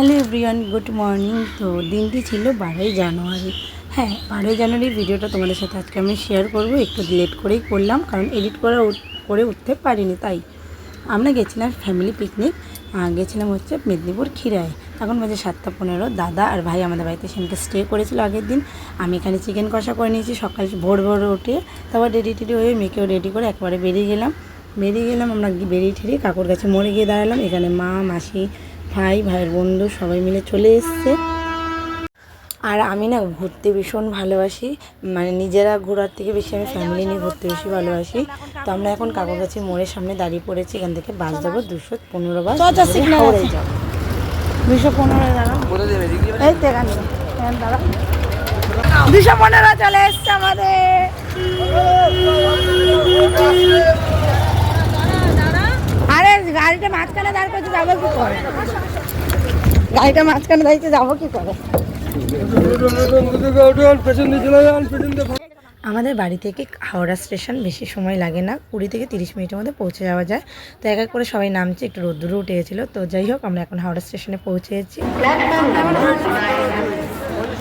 Hello everyone, good morning. তো দিনটি ছিল বারোই জানুয়ারি। হ্যাঁ বারোই জানুয়ারির ভিডিওটা তোমাদের সাথে আজকে আমি শেয়ার করব। একটু লেট করেই করলাম, কারণ এডিট করে করে উঠতে পারিনি, তাই। আমরা গেছিলাম ফ্যামিলি পিকনিক গেছিলাম হচ্ছে মেদিনীপুর খিরায়। এখন বাজে সাতটা পনেরো। দাদা আর ভাই আমাদের বাড়িতে সেদিনকে স্টে করেছিল আগের দিন। আমি এখানে চিকেন কষা করে নিয়েছি, সকাল ভোর ভোর উঠে তারপর রেডি টেডি হয়ে মেয়েকেও রেডি করে একবারে বেরিয়ে গেলাম। বেরিয়ে গেলাম আমরা গিয়ে বেরিয়ে ঠেরিয়ে কাকুর কাছে মরে গিয়ে দাঁড়ালাম। এখানে মা মাসি ভাই ভাইয়ের বন্ধু সবাই মিলে চলে এসছে। আর আমি না ঘুরতে ভীষণ ভালোবাসি মানে নিজেরা ঘোরার থেকে বেশি আমি ফ্যামিলি নিয়ে ঘুরতে বেশি ভালোবাসি। তো আমরা এখন কাকুর কাছে মোড়ের সামনে দাঁড়িয়ে পড়েছি এখান থেকে বাস যাব দুশো পনেরো বাস। দুশো পনেরো দাঁড়া এই তো এখানে। এখানে দাঁড়া দুশো পনেরো চলে এসছে আমাদের। গাড়িটা মাঝখানে দাঁড় করছে, যাব কি করে? গাড়িটা মাঝখানে দাঁড়িয়েছে, যাব কি করে? আমাদের বাড়ি থেকে হাওড়া স্টেশন বেশি সময় লাগে না, কুড়ি থেকে তিরিশ মিনিটের মধ্যে পৌঁছে যাওয়া যায়। তো এক এক করে সবাই নামছে, একটু রোদ্দুরে উঠে তো যাই হোক, আমরা এখন হাওড়া স্টেশনে পৌঁছে গেছি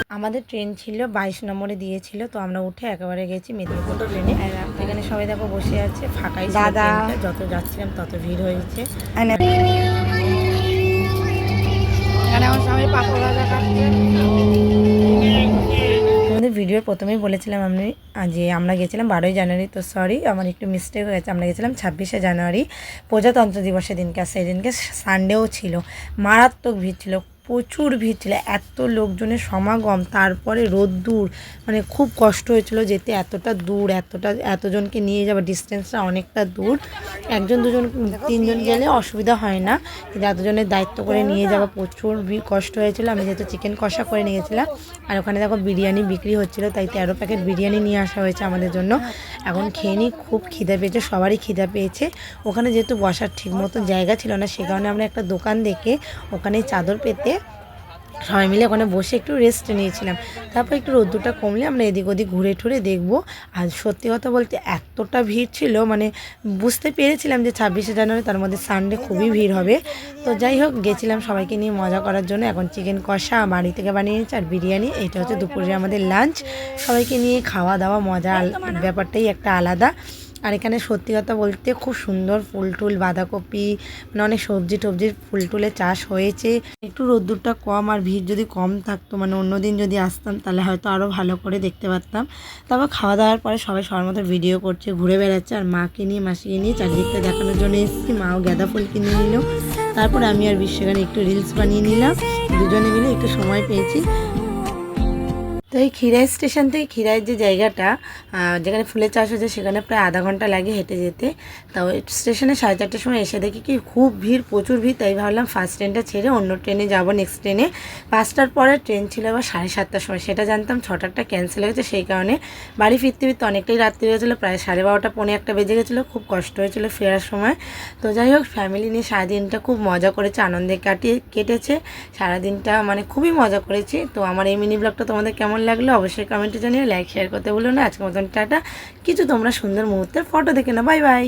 আমাদের ট্রেন ছিল বাইশ নম্বরে দিয়েছিল তো আমরা উঠে একেবারে গেছি মেদিনীপুর ট্রেনে এখানে সবাই দেখো বসে আছে ফাঁকাই দাদা। যত যাচ্ছিলাম তত ভিড় হয়েছে। এখানে আমার স্বামী পাপড় ভাজা আমাদের ভিডিওর প্রথমেই বলেছিলাম আমি যে আমরা গেছিলাম বারোই জানুয়ারি তো সরি আমার একটু মিস্টেক হয়ে গেছে। আমরা গেছিলাম ছাব্বিশে জানুয়ারি প্রজাতন্ত্র দিবসের দিনকে আর সেই দিনকে সানডেও ছিল। মারাত্মক ভিড় ছিল প্রচুর ভিড় ছিল, এত লোকজনের সমাগম, তারপরে রোদ্দুর মানে খুব কষ্ট হয়েছিল যেতে, এতটা দূর, এতটা, এতজনকে নিয়ে যাওয়া ডিস্টেন্সটা অনেকটা দূর। একজন, দুজন, তিনজন গেলে অসুবিধা হয় না, কিন্তু এতজনের দায়িত্ব করে নিয়ে যাওয়া প্রচুর কষ্ট হয়েছিল। আমি যেহেতু চিকেন কষা করে নিয়ে গেছিলাম আর ওখানে দেখো বিরিয়ানি বিক্রি হচ্ছিল, তাই তেরো প্যাকেট বিরিয়ানি নিয়ে আসা হয়েছে আমাদের জন্য। এখন খেয়ে নিই, খুব খিদে পেয়েছে, সবারই খিদে পেয়েছে। ওখানে যেহেতু বসার ঠিক মতো জায়গা ছিল না, সে কারণে আমরা একটা দোকান দেখে ওখানে চাদর পেতে সবাই মিলে ওখানে বসে একটু রেস্ট নিয়েছিলাম। তারপর একটু রোদ্দুরটা কমলে আমরা এদিক ওদিক ঘুরে টুরে দেখব। আর সত্যি কথা বলতে এতটা ভিড় ছিল মানে বুঝতে পেরেছিলাম যে ছাব্বিশে জানুয়ারি তার মধ্যে সানডে খুবই ভিড় হবে। তো যাই হোক গেছিলাম সবাইকে নিয়ে মজা করার জন্য। এখন চিকেন কষা বাড়ি থেকে বানিয়ে নিয়েছি আর বিরিয়ানি। এটা হচ্ছে দুপুরে আমাদের লাঞ্চ সবাইকে নিয়ে খাওয়া দাওয়া মজা ব্যাপারটাই একটা আলাদা। আর এখানে সত্যি কথা বলতে খুব সুন্দর ফুল টুল, বাঁধাকপি মানে অনেক সবজি টবজির ফুল টুলে চাষ হয়েছে। একটু রোদ্দুরটা কম আর ভিড় যদি কম থাকতো মানে অন্য দিন যদি আসতাম, তাহলে হয়তো আরও ভালো করে দেখতে পারতাম। তারপর খাওয়া দাওয়ার পরে সবাই সবার মতো ভিডিও করছে, ঘুরে বেড়াচ্ছে, আর মাকে নিয়ে, মাসিকে নিয়ে চারিদিকটা দেখানোর জন্য এসেছি। মাও গাঁদা ফুল কিনে নিল। তারপর আমি আর বিশ্বগানে একটু রিলস বানিয়ে নিলাম। দুজনে মিলে একটু সময় পেয়েছি। এই খিরাই স্টেশন থেকে খিরাইয়ের যে জায়গাটা যেখানে ফুলের চাষ হয়েছে সেখানে প্রায় আধা ঘণ্টা লাগে হেঁটে যেতে। তো ওই স্টেশনে সাড়ে চারটের সময় এসে দেখি কি খুব ভিড়, প্রচুর ভিড়, তাই ভাবলাম ফার্স্ট ট্রেনটা ছেড়ে অন্য ট্রেনে যাব নেক্সট ট্রেনে পাঁচটার পরে ট্রেন ছিল আবার সাড়ে সাতটার সময়, সেটা জানতাম ছটারটা ক্যান্সেল হয়েছে সেই কারণে। বাড়ি ফিরতে ফিরতে অনেকটাই রাত্রি হয়েছিলো প্রায় সাড়ে বারোটা, পৌনে একটা বেজে গেছিল, খুব কষ্ট হয়েছিল ফেরার সময়। তো যাই হোক ফ্যামিলি নিয়ে সারাদিনটা খুব মজা করেছে, আনন্দে কাটিয়ে, কেটেছে। সারাদিনটা মানে খুবই মজা করেছি। তো আমার এই মিনি ব্লগটা তোমাদের কেমন লাগল অবশ্যই কমেন্টে জানিয়ে লাইক শেয়ার করতে বলুন না। আজকের মতন টাটা। কিছু তোমরা সুন্দর মুহূর্তের ফটো দেখে না বাই বাই